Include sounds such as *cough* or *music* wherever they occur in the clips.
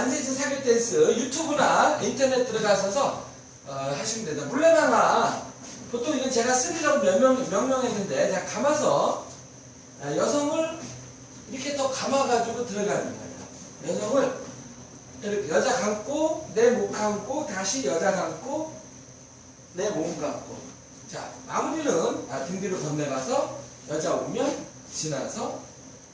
안세진 사교 댄스 유튜브나 인터넷 들어가셔서 어, 하시면 됩니다. 물레방아 보통 이건 제가 쓰리라고 명명, 명명했는데 제가 감아서 아, 여성을 이렇게 또 감아가지고 들어가는 거예요. 여성을 이렇게 여자 감고 내목 감고 다시 여자 감고 내 몸 감고 자 마무리는 아, 등 뒤로 건네가서 여자 오면 지나서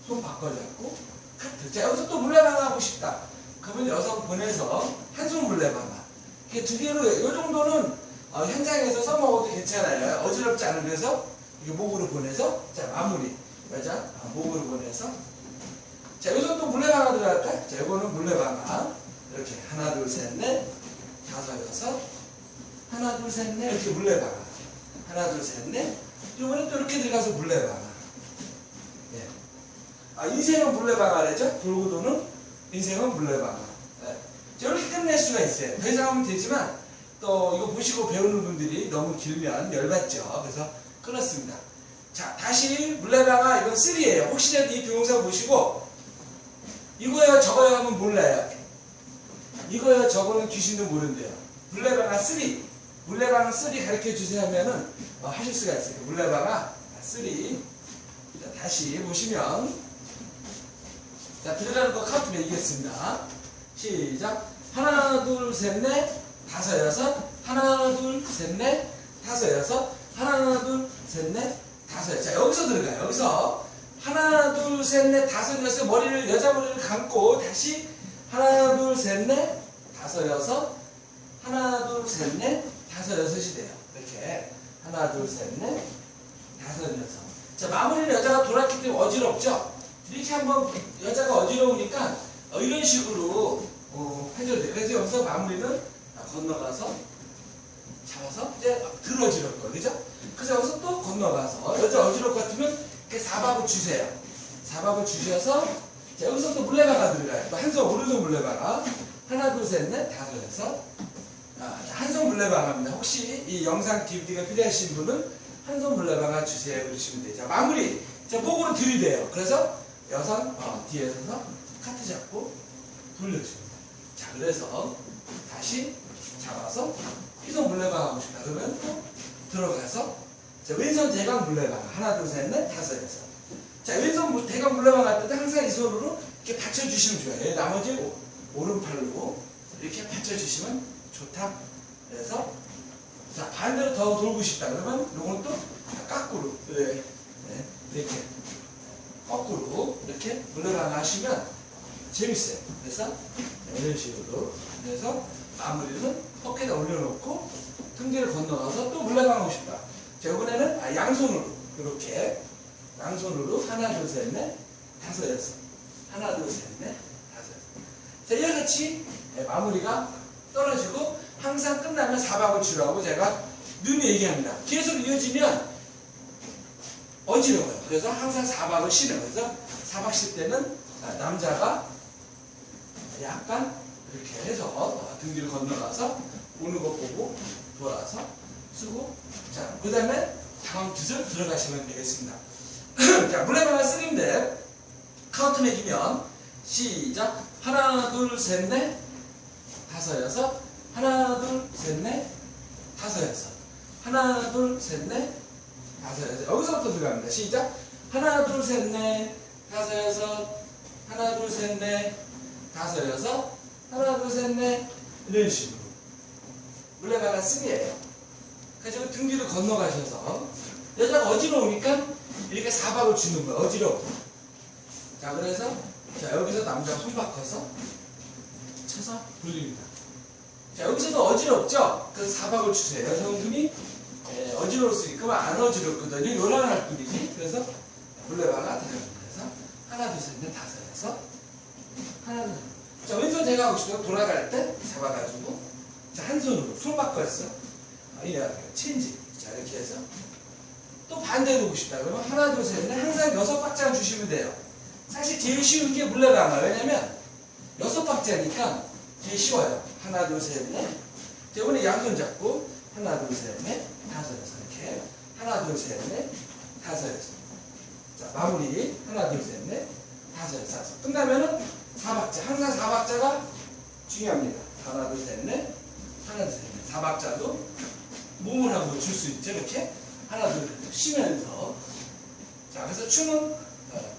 손 바꿔 잡고 카트 자 여기서 또 물레방아 하고 싶다 그러면 여성 보내서 한손 물레방아 이게 두 개로 이 정도는 어, 현장에서 써먹어도 괜찮아요 어지럽지 그래서 이게 목으로 보내서 자 마무리 여자 아, 목으로 보내서 자, 여기서 또 물레방아 들어갈까? 자, 이거는 물레방아. 이렇게 하나, 둘, 셋, 넷, 다섯, 여섯. 하나, 둘, 셋, 넷. 이렇게 물레방아. 하나, 둘, 셋, 넷. 이번엔 또 이렇게 들어가서 물레방아. 예. 아, 인생은 물레방아래죠? 돌고 도는 인생은 물레방아. 예. 자, 이렇게 끝낼 수가 있어요. 더 이상 하면 되지만 또 이거 보시고 배우는 분들이 너무 길면 열받죠. 그래서 끊었습니다. 자, 다시 물레방아 이건 3예요. 혹시라도 이 동영상 보시고 이거야 저거야 하면 몰라요. 이거야 저거는 귀신도 모른대요. 물레방아 3. 물레방아 3 가르쳐 주세요 하면은 어, 하실 수가 있어요. 물레방아 3. 자, 다시 보시면 자 들어가는 거 카운트 매기겠습니다. 시작. 하나 둘 셋 넷 다섯 여섯 하나 둘 셋 넷 다섯 여섯 하나 둘 셋 넷 다섯 여섯 자 여기서 들어가요. 여기서 하나 둘 셋 넷 다섯 여섯 머리를 여자 머리를 감고 다시 하나 둘 셋 넷 다섯 여섯 하나 둘 셋 넷 다섯 여섯이 돼요. 이렇게 하나 둘 셋 넷 다섯 여섯 자 마무리는 여자가 돌았기 때문에 어지럽죠. 이렇게 한번 여자가 어지러우니까 어, 이런 식으로 어, 돼요. 그래서 여기서 마무리는 건너가서 잡아서 이제 덜 어지럽고 그죠? 그래서 여기서 또 건너가서 여자 어지럽 같으면 이렇게 사박을 주세요. 사박을 주셔서 자, 여기서 또 물레방아 들어가요. 또 한손 오른손 물레방아 하나 둘 셋 넷 다섯 여섯 아, 한 손 물레방아입니다. 혹시 이 영상 DVD가 필요하신 분은 한 손 물레방아 주세요 그러시면. 자 마무리 자 목으로 들이대요. 그래서 여성 어, 뒤에 서서 카트 잡고 돌려줍니다. 자 그래서 다시 잡아서 휘손 물레방아 하고 싶다. 그러면 또 들어가서 자, 왼손 대강 물레방아 하나 둘 셋 넷 다섯 여섯 자 왼손 물- 대강 물레방아 할때 항상 이 손으로 이렇게 받쳐주시면 좋아요. 예, 나머지 오- 오른팔로 이렇게 받쳐주시면 좋다. 그래서 자 반대로 더 돌고 싶다. 그러면 요건 또 거꾸로 네. 네, 이렇게 거꾸로 이렇게 하시면 재밌어요. 그래서 이런 식으로 그래서 마무리는 어깨에다 올려놓고 등 뒤를 건너가서 또 하고 싶다. 자, 이번에는 아, 양손으로 이렇게 양손으로 하나 둘셋넷 다섯 여섯 하나 둘셋넷 다섯 여섯 자 이와 같이 예, 마무리가 떨어지고 항상 끝나면 사박을 치라고 제가 눈이 얘기합니다. 계속 이어지면 어지러워요. 그래서 항상 사박을 쉬는 그래서 사박 쉴 때는 아, 남자가 약간 이렇게 해서 어, 등 뒤로 건너가서 오는 것 보고 돌아서 쓰고 자, 그 다음에 다음 뜻을 들어가시면 되겠습니다. *clears throat* 자, 물레방아 쓰는데 카운트 매기면 시작 하나 둘 셋 넷 다섯 여섯 하나 둘 셋 넷 다섯 여섯 하나 둘 셋 넷 다섯 여섯 여기서부터 들어갑니다. 시작 하나 둘 셋 넷 다섯 여섯 하나 둘 셋 넷 다섯 여섯 하나 둘 셋 넷 이런 식으로 물레방아 쓰기예요. 그래서 등 뒤로 건너가셔서 여자가 어지러우니까 이렇게 사박을 주는 거예요. 어지러워. 자 그래서 자 여기서 남자가 손 바꿔서 쳐서 돌립니다. 자 여기서도 어지럽죠? 그래서 사박을 주세요. 여성분이 수 있고 안 어지럽거든요. 요란할 뿐이지. 그래서 들어갑니다. 그래서 하나 둘셋넷 다섯 여섯 하나 둘 자, 왼손 제가 하고 싶어요. 돌아갈 때 잡아가지고. 자, 한 손으로. 손 바꿔 했어. 아, 이래. 체인지. 자, 이렇게 해서. 또 반대로 보고 싶다. 그러면 하나, 둘, 셋, 넷. 항상 여섯 박자만 주시면 돼요. 사실 제일 쉬운 게 물레방아. 왜냐면 여섯 박자니까 제일 쉬워요. 하나, 둘, 셋, 넷. 자, 이번에 양손 잡고. 하나, 둘, 셋, 넷. 다섯, 여섯. 이렇게. 하나, 둘, 셋, 넷. 다섯, 여섯. 자, 마무리. 하나, 둘, 셋, 넷. 다섯, 여섯. 끝나면은 사박자. 항상 사박자가 중요합니다. 하나, 둘, 셋, 넷. 하나, 둘, 셋, 넷. 사박자도 몸을 한번 줄수 있죠. 이렇게. 하나, 둘, 셋. 쉬면서. 자, 그래서 춤은 어,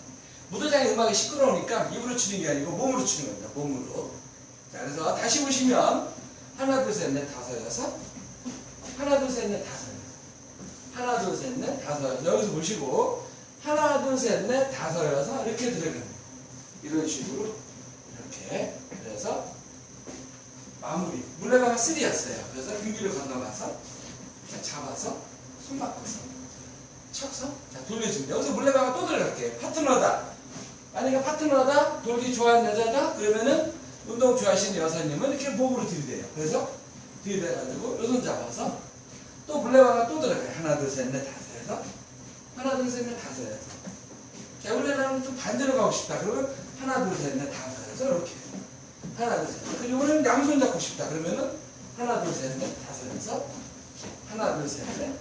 무도장의 음악이 시끄러우니까 입으로 추는 게 아니고 몸으로 추는 겁니다. 몸으로. 자, 그래서 다시 보시면 하나, 둘, 셋, 넷, 다섯, 여섯. 하나, 둘, 셋, 넷, 다섯. 하나, 둘, 셋, 넷, 다섯. 여기서 보시고 하나, 둘, 셋, 넷, 다섯, 여섯. 이렇게 들어갑니다. 이런 식으로 이렇게 그래서 마무리 물레방아 3였어요 그래서 등기를 건너가서 자, 잡아서 손 바꿔서 척서 자 돌려줍니다 여기서 물레방아 또 들어갈게요 파트너다 만약에 파트너다 돌기 좋아하는 여자다 그러면은 운동 좋아하시는 여사님은 이렇게 목으로 들이대요 그래서 들이대가지고 요손 잡아서 또 물레방아 또 들어가요 하나 둘 셋 넷 다섯 해서 하나 둘 셋 넷 다섯 해서 자, 원래는 좀 반대로 가고 싶다. 그러면 하나, 둘, 셋, 넷, 다섯 해서 이렇게. 하나, 둘, 셋. 그리고 이번에는 양손 잡고 싶다. 그러면은 하나, 둘, 셋, 넷, 다섯 해서 하나, 둘, 셋, 넷,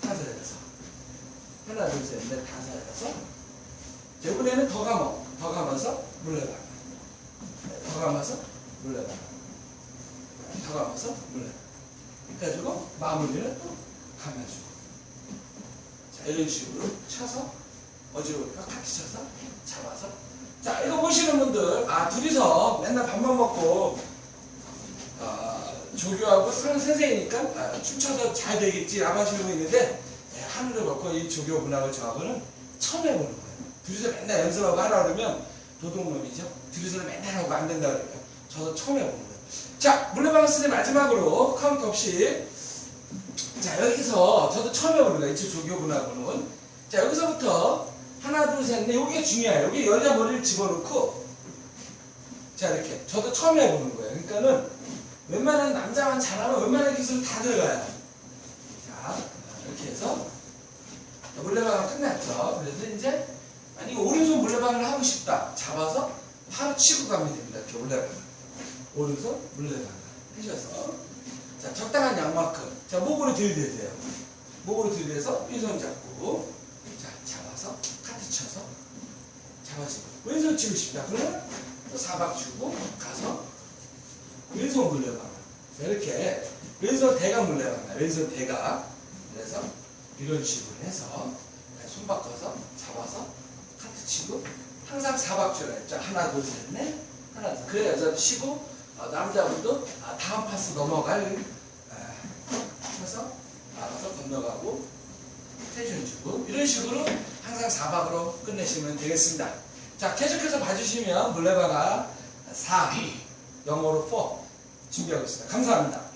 다섯 해서 하나, 둘, 셋, 넷, 다섯 해서 자, 이번에는 더 감어. 더 감아서 물레방. 더 감아서 물레방. 더 감아서 물레방. 그래가지고 마무리는 또 감아주고. 자, 이런 식으로 쳐서 어지러우니까 같이 쳐서 잡아서. 자 이거 보시는 분들 아 둘이서 맨날 밥만 먹고 아, 조교하고 선 선생이니까 아, 춤춰서 잘 되겠지 라고 하시는 분 있는데 네, 하늘을 먹고 이 조교분하고 저하고는 처음 해보는 거예요. 둘이서 맨날 연습하고 하라 그러면 도둑놈이죠. 둘이서 맨날 하고 안 된다 그래요. 저도 처음 해보는 거예요 자 물레방아 쓰리 마지막으로 카운트 없이. 자 여기서 저도 처음 해보는 거예요. 이 조교분하고는. 자 여기서부터 하나 둘 셋 넷 여기가 중요해요. 여기 여자 머리를 집어넣고. 자 이렇게. 저도 처음 해보는 거예요. 그러니까는 웬만한 남자만 잘하면 웬만한 기술 다 들어가요. 자 이렇게 해서 물레방아 끝났죠. 그래서 이제 아니 오른손 물레방아를 하고 싶다. 잡아서 바로 치고 가면 됩니다. 이렇게 물레방아 오른손 물레방아 하셔서. 자 적당한 양만큼. 자 목으로 들이대세요. 목으로 들이대서 왼손 잡고. 자 잡아서 카트 쳐서 잡아주고 왼손 치고 싶다 그러면 또 사박 주고 가서 왼손 물려봐라 자, 이렇게 왼손 대가 물려봐라 왼손 대가. 그래서 이런 식으로 해서 손 바꿔서 잡아서 카트 치고 항상 사박 주라 했죠. 하나 둘셋넷. 하나 둘. 그래 여자도 치고 어, 남자분도 아, 다음 파스 넘어갈 아, 해서 알아서 건너가고 텐션 주고 이런 식으로 항상 4박으로 끝내시면 되겠습니다. 자 계속해서 봐주시면 물레방아 4, 영어로 4 준비하고 있습니다. 감사합니다.